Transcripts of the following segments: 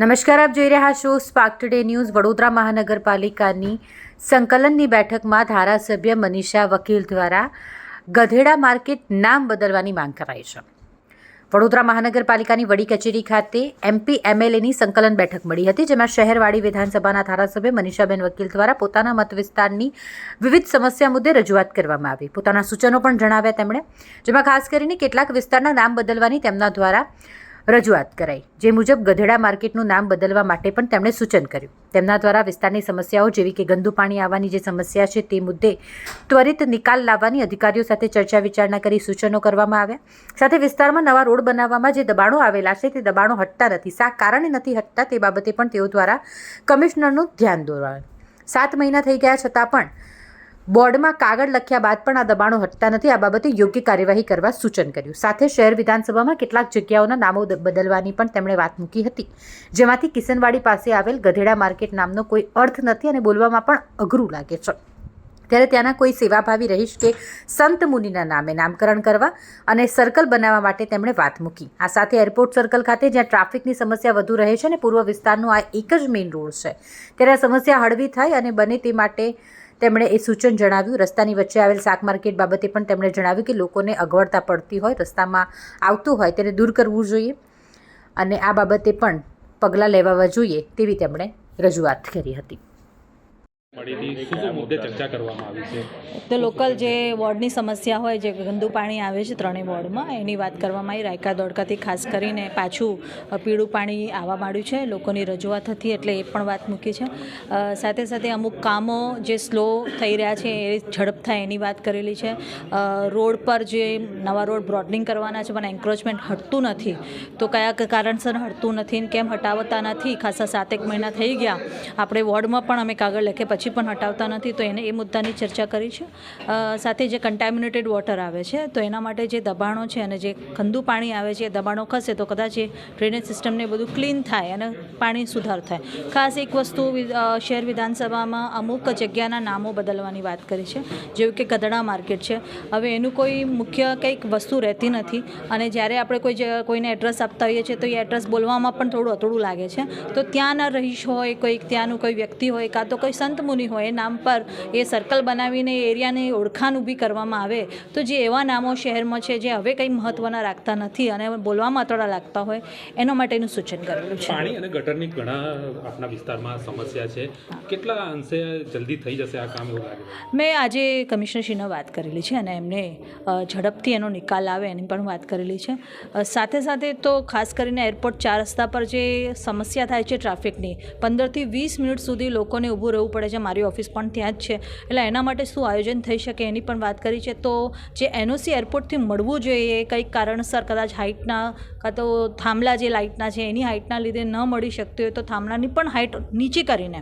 નમસ્કાર, આપ જોઈ રહ્યા છો સ્પાર્ક ટુડે ન્યૂઝ વડોદરા મહાનગરપાલિકાની સંકલનની બેઠકમાં ધારાસભ્ય મનીષા વકીલ દ્વારા ગધેડા માર્કેટ નામ બદલવાની માંગ કરાઈ છે. વડોદરા મહાનગરપાલિકાની વડી કચેરી ખાતે એમપી એમએલએની સંકલન બેઠક મળી હતી, જેમાં શહેરવાડી વિધાનસભાના ધારાસભ્ય મનીષાબેન વકીલ દ્વારા પોતાના મત વિસ્તારની વિવિધ સમસ્યા મુદ્દે રજૂઆત કરવામાં આવી. પોતાના સૂચનો પણ જણાવ્યા તેમણે, જેમાં ખાસ કરીને કેટલાક વિસ્તારના નામ બદલવાની તેમના દ્વારા રજૂઆત કરાઈ, જે મુજબ ગધેડા માર્કેટનું નામ બદલવા માટે પણ તેમણે સૂચન કર્યું. તેમના દ્વારા વિસ્તારની સમસ્યાઓ જેવી કે ગંદુ પાણી આવવાની જે સમસ્યા છે તે મુદ્દે ત્વરિત નિકાલ લાવવાની અધિકારીઓ સાથે ચર્ચા વિચારણા કરી સૂચનો કરવામાં આવ્યા. સાથે વિસ્તારમાં નવા રોડ બનાવવામાં જે દબાણો આવેલા છે તે દબાણો હટતા નથી. શા કારણે નથી હટતા તે બાબતે પણ તેઓ દ્વારા કમિશનરનું ધ્યાન દોરાયું સાત મહિના થઈ ગયા છતાં પણ બોર્ડમાં કાગળ લખ્યા બાદ પણ આ દબાણો હટતા નથી. આ બાબતે યોગ્ય કાર્યવાહી કરવા સૂચન કર્યું. સાથે શહેર વિધાનસભામાં કેટલાક જગ્યાઓના નામો બદલવાની પણ તેમણે વાત મૂકી હતી. જેમાંથી કિશનવાડી પાસે આવેલ ગધેડા માર્કેટ નામનો કોઈ અર્થ નથી અને બોલવામાં પણ અઘરું લાગે છે. ત્યારે ત્યાંના કોઈ સેવાભાવી રહીશ કે સંત મુનિના નામે નામકરણ કરવા અને સર્કલ બનાવવા માટે તેમણે વાત મૂકી. આ સાથે એરપોર્ટ સર્કલ ખાતે જ્યાં ટ્રાફિકની સમસ્યા વધુ રહે છે અને પૂર્વ વિસ્તારનો આ એક જ મેઇન રોડ છે. ત્યારે આ સમસ્યા હળવી થાય અને બને તે માટે તેમણે એ સૂચન જણાવ્યું. રસ્તાની વચ્ચે આવેલ શાક માર્કેટ બાબતે પણ તેમણે જણાવ્યું કે લોકોને અગવડતા પડતી હોય, રસ્તામાં આવતું હોય તેને દૂર કરવું જોઈએ અને આ બાબતે પણ પગલાં લેવાવા જોઈએ તેવી તેમણે રજૂઆત કરી હતી. તો લોકલ જે વોર્ડની સમસ્યા હોય જે ગંદુ પાણી આવે છે ત્રણેય વોર્ડમાં એની વાત કરવામાં આવી. રાયકા દોડકાથી ખાસ કરીને પાછું પીળું પાણી આવવા માંડ્યું છે. લોકોની રજૂઆત હતી એટલે એ પણ વાત મૂકી છે. સાથે સાથે અમુક કામો જે સ્લો થઈ રહ્યા છે એ ઝડપ થાય એની વાત કરેલી છે. રોડ પર જે નવા રોડ બ્રોડનિંગ કરવાના છે પણ એન્ક્રોચમેન્ટ હટતું નથી. તો કયા ક- કારણસર હટતું નથી ને કેમ હટાવતા નથી? ખાસા સાતેક મહિના થઈ ગયા. આપણે વોર્ડમાં પણ અમે કાગળ લખે પછી પણ હટાવતા નથી, તો એને એ મુદ્દાની ચર્ચા કરી છે. સાથે જે કન્ટામિનેટેડ વોટર આવે છે, તો એના માટે જે દબાણો છે અને જે ગંદુ પાણી આવે છે, એ દબાણો ખસે, તો કદાચ એ ડ્રેનેજ સિસ્ટમને બધું ક્લીન થાય અને પાણી સુધાર થાય. ખાસ એક વસ્તુ શહેર વિધાનસભામાં અમુક જગ્યાના નામો બદલવાની વાત કરી છે, જેવું કે ગધડા માર્કેટ છે. હવે એનું કોઈ મુખ્ય કંઈક વસ્તુ રહેતી નથી અને જ્યારે આપણે કોઈ કોઈને એડ્રેસ આપતા હોઈએ છીએ, તો એ એડ્રેસ બોલવામાં પણ થોડું અતડું લાગે છે. તો ત્યાંના રહીશ હોય, કોઈક ત્યાંનું કોઈ વ્યક્તિ હોય, કાં તો કોઈ સંત મુનિ હોય એ નામ પર એ સર્કલ બનાવીને એરિયાની ઓળખાણ ઊભી કરવામાં આવે તો જે એવા નામો શહેરમાં છે જે હવે કંઈ મહત્ત્વના રાખતા નથી અને બોલવામાં અતડા લાગતા હોય એના માટેનું સૂચન કરેલું છે. પાણી અને ગટરની ઘણા આપણા વિસ્તારમાં સમસ્યા છે. કેટલા અંશે જલ્દી થઈ જશે આ કામ એવું લાગે? મેં આજે કમિશનરશ્રીને વાત કરેલી છે અને એમને ઝડપથી એનો નિકાલ આવે એની પણ વાત કરેલી છે. સાથે સાથે તો ખાસ કરીને એરપોર્ટ ચાર રસ્તા પર જે સમસ્યા થાય છે ટ્રાફિકની પંદરથી વીસ મિનિટ સુધી લોકોને ઊભું રહેવું પડે છે. મારી ઓફિસ પણ ત્યાં જ છે. એટલે એના માટે શું આયોજન થઈ શકે એની પણ વાત કરી છે. તો જે એનઓસી એરપોર્ટથી મળવું જોઈએ, કંઈક કારણસર કદાચ હાઇટના કાં તો થાંભલા જે લાઇટના છે, એની હાઇટના લીધે ન મળી શકતી હોય તો થાંભલાની પણ હાઇટ નીચી કરીને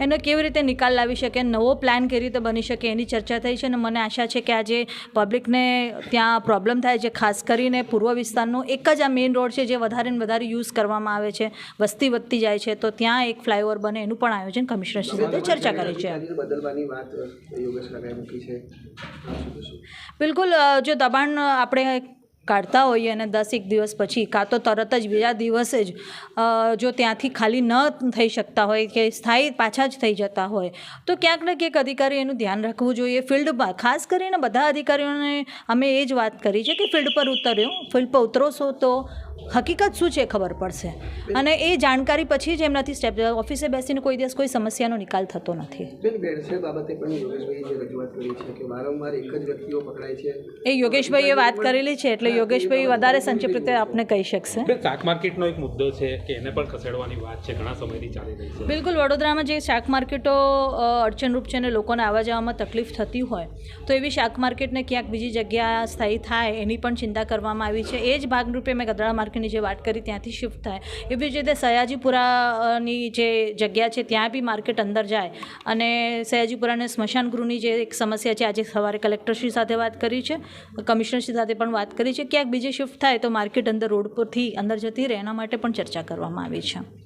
એનો કેવી રીતે નિકાલ લાવી શકે, નવો પ્લાન કેવી રીતે બની શકે એની ચર્ચા થઈ છે અને મને આશા છે કે આજે પબ્લિકને ત્યાં પ્રોબ્લેમ થાય છે. ખાસ કરીને પૂર્વ વિસ્તારનો એક જ આ મેઇન રોડ છે જે વધારે ને વધારે યુઝ કરવામાં આવે છે, વસ્તી વધતી જાય છે. તો ત્યાં એક ફ્લાયઓવર બને એનું પણ આયોજન કમિશનરશ્રી સાથે ચર્ચા કરી છે. બદલવાની વાત યોગેશ મૂકી છે. આપ શું કહેશો? બિલકુલ જો દબાણ આપણે કાઢતા હોઈએ અને દસ એક દિવસ પછી કાં તો તરત જ બીજા દિવસે જ જો ત્યાંથી ખાલી ન થઈ શકતા હોય કે સ્થાયી પાછા જ થઈ જતા હોય તો ક્યાંક ને ક્યાંક અધિકારી એનું ધ્યાન રાખવું જોઈએ. ફિલ્ડમાં ખાસ કરીને બધા અધિકારીઓને અમે એ જ વાત કરી છે કે ફિલ્ડ પર ઉતર્યો ફિલ્ડ પર ઉતરો છો તો હકીકત શું છે ખબર પડશે. અને એ જાણકારી પછી જ એમનાથી સ્ટેપ ઓફિસે બેસીને કોઈ દિવસ કોઈ સમસ્યાનો નિકાલ થતો નથી. બાબતે પણ યોગેશભાઈ જે રજૂઆત કરી છે કે વારંવાર એક જ વ્યક્તિઓ પકડાય છે. એ યોગેશભાઈએ વાત કરેલી છે એટલે યોગેશભાઈ વધારે સંક્ષિપ્ત રીતે આપને કહી શકશે. શાક માર્કેટનો એક મુદ્દો છે કે એને પણ ખસેડવાની વાત છે ઘણા સમયથી ચાલી રહી છે. બિલકુલ વડોદરામાં જે શાક માર્કેટો અડચણરૂપ છે અને લોકોને આવવા જવામાં તકલીફ થતી હોય તો એવી શાક માર્કેટને ક્યાંક બીજી જગ્યા સ્થાયી થાય એની પણ ચિંતા કરવામાં આવી છે. એ જ ભાગરૂપે મેં ગદડા માર્કેટની જે વાત કરી ત્યાંથી શિફ્ટ થાય. એવી જ રીતે સયાજીપુરાની જે જગ્યા છે, ત્યાં બી માર્કેટ અંદર જાય. અને સયાજીપુરાને સ્મશાન ગૃહની જે એક સમસ્યા છે, આજે સવારે કલેક્ટરશ્રી સાથે વાત કરી છે, કમિશનરશ્રી સાથે પણ વાત કરી છે. ક્યાંક બીજે શિફ્ટ થાય તો માર્કેટ અંદર રોડ પરથી અંદર જતી રહે એના માટે પણ ચર્ચા કરવામાં આવી છે.